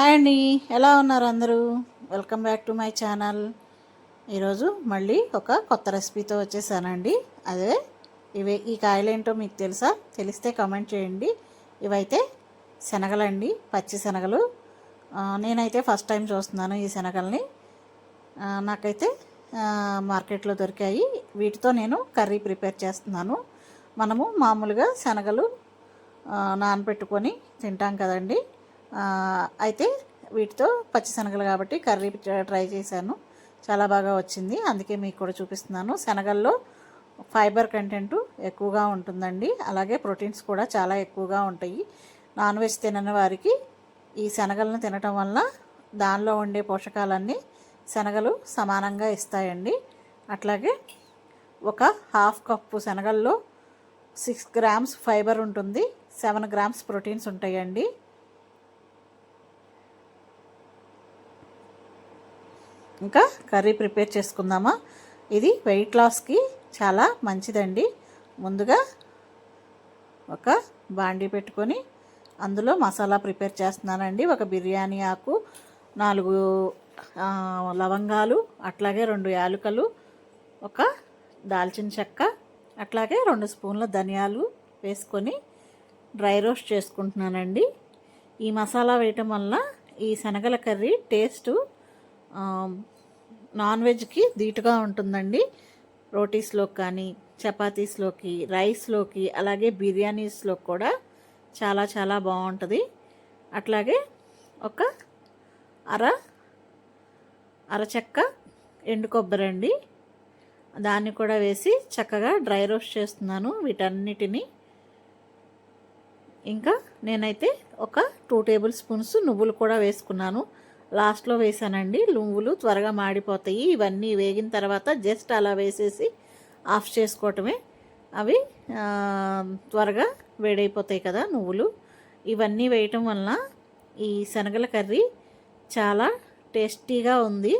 Hi అండి. ఎలా ఉన్నారు అందరూ? Welcome back to my channel ఈరోజు మళ్ళీ ఒక కొత్త రెసిపీతో వచ్చేసానండి. అదే ఇవి ఈ కాయలు ఏంటో మీకు తెలుసా? తెలిస్తే కామెంట్ చేయండి. ఇవైతే శనగలండి పచ్చి శనగలు. నేనైతే ఫస్ట్ టైం చూస్తున్నాను ఈ శనగల్ని. నాకైతే మార్కెట్లో దొరికాయి. వీటితో నేను కర్రీ ప్రిపేర్ చేస్తున్నాను. మనము మామూలుగా శనగలు నానబెట్టుకొని తింటాం కదండి. అయితే వీటితో పచ్చి శనగలు కాబట్టి కర్రీ ట్రై చేశాను. చాలా బాగా వచ్చింది. అందుకే మీకు కూడా చూపిస్తున్నాను. శనగల్లో ఫైబర్ కంటెంట్ ఎక్కువగా ఉంటుందండి. అలాగే ప్రోటీన్స్ కూడా చాలా ఎక్కువగా ఉంటాయి. నాన్ వెజ్ తినని వారికి ఈ శనగలను తినటం వల్ల దానిలో ఉండే పోషకాలన్నీ శనగలు సమానంగా ఇస్తాయండి. అట్లాగే ఒక హాఫ్ కప్పు శనగల్లో సిక్స్ గ్రామ్స్ ఫైబర్ ఉంటుంది. సెవెన్ గ్రామ్స్ ప్రోటీన్స్ ఉంటాయండి. ఇంకా కర్రీ ప్రిపేర్ చేసుకుందామా? ఇది వెయిట్ లాస్కి చాలా మంచిదండి. ముందుగా ఒక బాండీ పెట్టుకొని అందులో మసాలా ప్రిపేర్ చేస్తున్నానండి. ఒక బిర్యానీ ఆకు నాలుగు లవంగాలు అట్లాగే రెండు యాలకులు ఒక దాల్చిన చెక్క అట్లాగే రెండు స్పూన్ల ధనియాలు వేసుకొని డ్రై రోస్ట్ చేసుకుంటున్నానండి. ఈ మసాలా వేయటం వల్ల ఈ శనగల కర్రీ టేస్ట్ నాన్ వెజ్కి ధీటుగా ఉంటుందండి. రోటీస్లోకి కానీ చపాతీస్లోకి రైస్లోకి అలాగే బిర్యానీస్లో కూడా చాలా చాలా బాగుంటుంది. అట్లాగే ఒక అర అరచెక్క ఎండు కొబ్బరి అండి. దాన్ని కూడా వేసి చక్కగా డ్రై రోస్ట్ చేస్తున్నాను వీటన్నిటిని. ఇంకా నేనైతే ఒక టూ టేబుల్ స్పూన్స్ నువ్వులు కూడా వేసుకున్నాను. లాస్ట్లో వేసానండి నువ్వులు త్వరగా మాడిపోతాయి. ఇవన్నీ వేగిన తర్వాత జస్ట్ అలా వేసేసి ఆఫ్ చేసుకోవటమే. అవి త్వరగా వేడైపోతాయి కదా నువ్వులు. ఇవన్నీ వేయటం వలన ఈ శనగల కర్రీ చాలా టేస్టీగా ఉంది.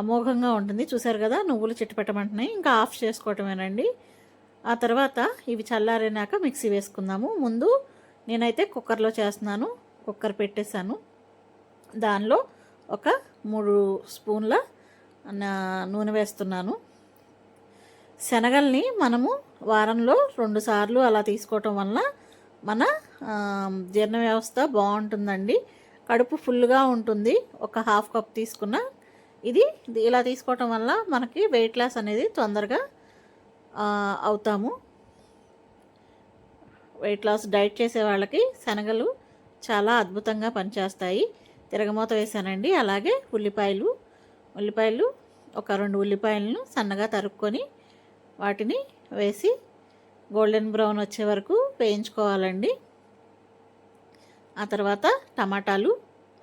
అమోఘంగా ఉంటుంది. చూసారు కదా నువ్వులు చిట్టుపెట్టమంటున్నాయి ఇంకా ఆఫ్ చేసుకోవటమేనండి. ఆ తర్వాత ఇవి చల్లారినాక మిక్సీ వేసుకుందాము. ముందు నేనైతే కుక్కర్లో చేస్తున్నాను. కుక్కర్ పెట్టేశాను. దానిలో ఒక మూడు స్పూన్ల నా- నూనె వేస్తున్నాను. శనగల్ని మనము వారంలో రెండుసార్లు అలా తీసుకోవటం వల్ల మన జీర్ణ వ్యవస్థ బాగుంటుందండి. కడుపు ఫుల్గా ఉంటుంది. ఒక హాఫ్ కప్ తీసుకున్న ఇది ఇలా తీసుకోవటం వల్ల మనకి వెయిట్ లాస్ అనేది తొందరగా అవుతాము. వెయిట్ లాస్ డైట్ చేసే వాళ్ళకి శనగలు చాలా అద్భుతంగా పనిచేస్తాయి. తిరగమూత వేసానండి. అలాగే ఉల్లిపాయలు ఉల్లిపాయలు ఒక రెండు ఉల్లిపాయలను సన్నగా తరుక్కొని వాటిని వేసి గోల్డెన్ బ్రౌన్ వచ్చే వరకు వేయించుకోవాలండి. ఆ తర్వాత టమాటాలు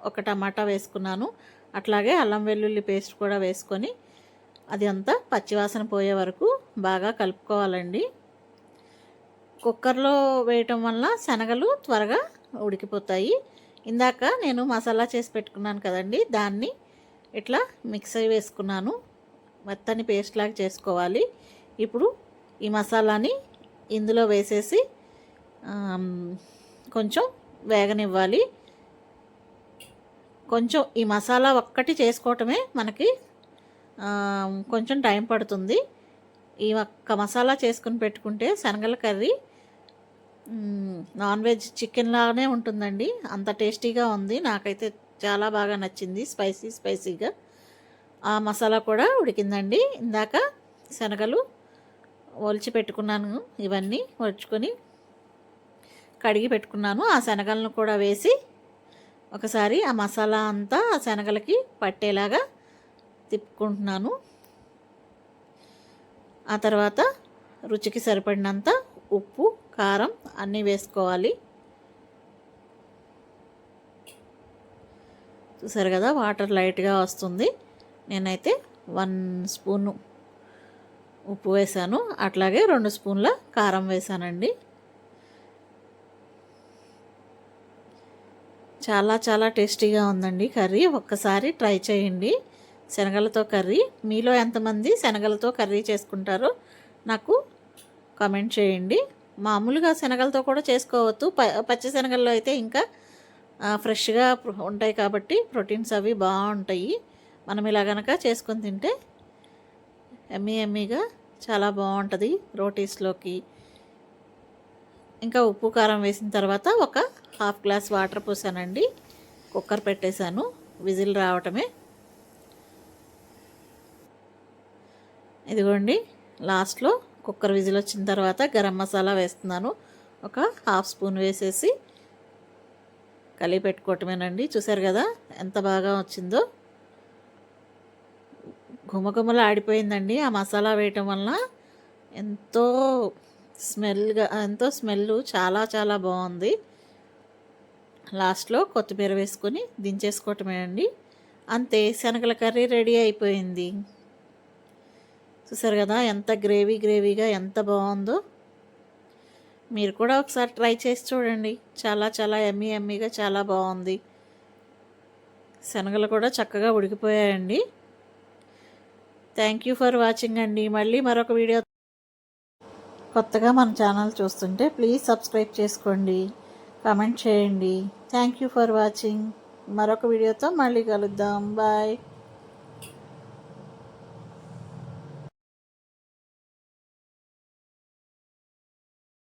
ఒక టమాటా వేసుకున్నాను. అట్లాగే అల్లం వెల్లుల్లి పేస్ట్ కూడా వేసుకొని అది అంతా పచ్చివాసన పోయే వరకు బాగా కలుపుకోవాలండి. కుక్కర్లో వేయటం వల్ల శనగలు త్వరగా ఉడికిపోతాయి. ఇందాక నేను మసాలా చేసి పెట్టుకున్నాను కదండి దాన్ని ఇట్లా మిక్సీ వేసుకున్నాను. మెత్తని పేస్ట్ లాగా చేసుకోవాలి. ఇప్పుడు ఈ మసాలాని ఇందులో వేసేసి కొంచెం వేగనివ్వాలి. కొంచెం ఈ మసాలా ఒక్కటి చేసుకోవటమే మనకి కొంచెం టైం పడుతుంది. ఈ ఒక్క మసాలా చేసుకుని పెట్టుకుంటే శనగల కర్రీ నాన్ వెజ్ చికెన్ లాగానే ఉంటుందండి. అంత టేస్టీగా ఉంది. నాకైతే చాలా బాగా నచ్చింది. స్పైసీ స్పైసీగా. ఆ మసాలా కూడా ఉడికిందండి. ఇందాక శనగలు ఒలిచి పెట్టుకున్నాను. ఇవన్నీ ఒలుచుకొని కడిగి పెట్టుకున్నాను. ఆ శనగలను కూడా వేసి ఒకసారి ఆ మసాలా అంతా ఆ శనగలకి పట్టేలాగా తిప్పుకుంటున్నాను. ఆ తర్వాత రుచికి సరిపడినంత ఉప్పు కారం అన్నీ వేసుకోవాలి. చూసారు కదా వాటర్ లైట్గా వస్తుంది. నేనైతే వన్ స్పూను ఉప్పు వేసాను. అట్లాగే రెండు స్పూన్ల కారం వేసానండి. చాలా చాలా టేస్టీగా ఉందండి కర్రీ. ఒక్కసారి ట్రై చేయండి. శనగలతో కర్రీ. మీలో ఎంతమంది శనగలతో కర్రీ చేసుకుంటారో నాకు కామెంట్ చేయండి. మామూలుగా శనగలతో కూడా చేసుకోవచ్చు. ప పచ్చి శనగల్లో అయితే ఇంకా ఫ్రెష్గా ఉంటాయి కాబట్టి ప్రోటీన్స్ అవి బాగుంటాయి. మనం ఇలా గనక చేసుకొని తింటే ఎమ్మీ ఎమ్మీగా చాలా బాగుంటుంది రోటీస్లోకి. ఇంకా ఉప్పు కారం వేసిన తర్వాత ఒక హాఫ్ గ్లాస్ వాటర్ పోసానండి. కుక్కర్ పెట్టేశాను. విజిల్ రావటమే. ఇదిగోండి లాస్ట్లో కుక్కర్ విజిల్ వచ్చిన తర్వాత గరం మసాలా వేస్తున్నాను. ఒక హాఫ్ స్పూన్ వేసేసి కలిపి పెట్టుకోవటమేనండి. చూసారు కదా ఎంత బాగా వచ్చిందో. ఘుమఘుమలు ఆడిపోయిందండి. ఆ మసాలా వేయటం వలన ఎంతో స్మెల్గా ఎంతో స్మెల్ చాలా చాలా బాగుంది. లాస్ట్లో కొత్తిమీర వేసుకొని దించేసుకోవటమేనండి. అంతే శనగల కర్రీ రెడీ అయిపోయింది. చూసారు కదా ఎంత గ్రేవీ గ్రేవీగా ఎంత బాగుందో. మీరు కూడా ఒకసారి ట్రై చేసి చూడండి. చాలా చాలా ఎమ్మీ ఎమ్మీగా చాలా బాగుంది. శనగలు కూడా చక్కగా ఉడికిపోయాయండి. థ్యాంక్ యూ ఫర్ వాచింగ్ అండి. మళ్ళీ మరొక వీడియో కొత్తగా మన ఛానల్ చూస్తుంటే ప్లీజ్ సబ్స్క్రైబ్ చేసుకోండి. కామెంట్ చేయండి. Thank you for watching. మరొక వీడియోతో మళ్ళీ కలుద్దాం. బాయ్.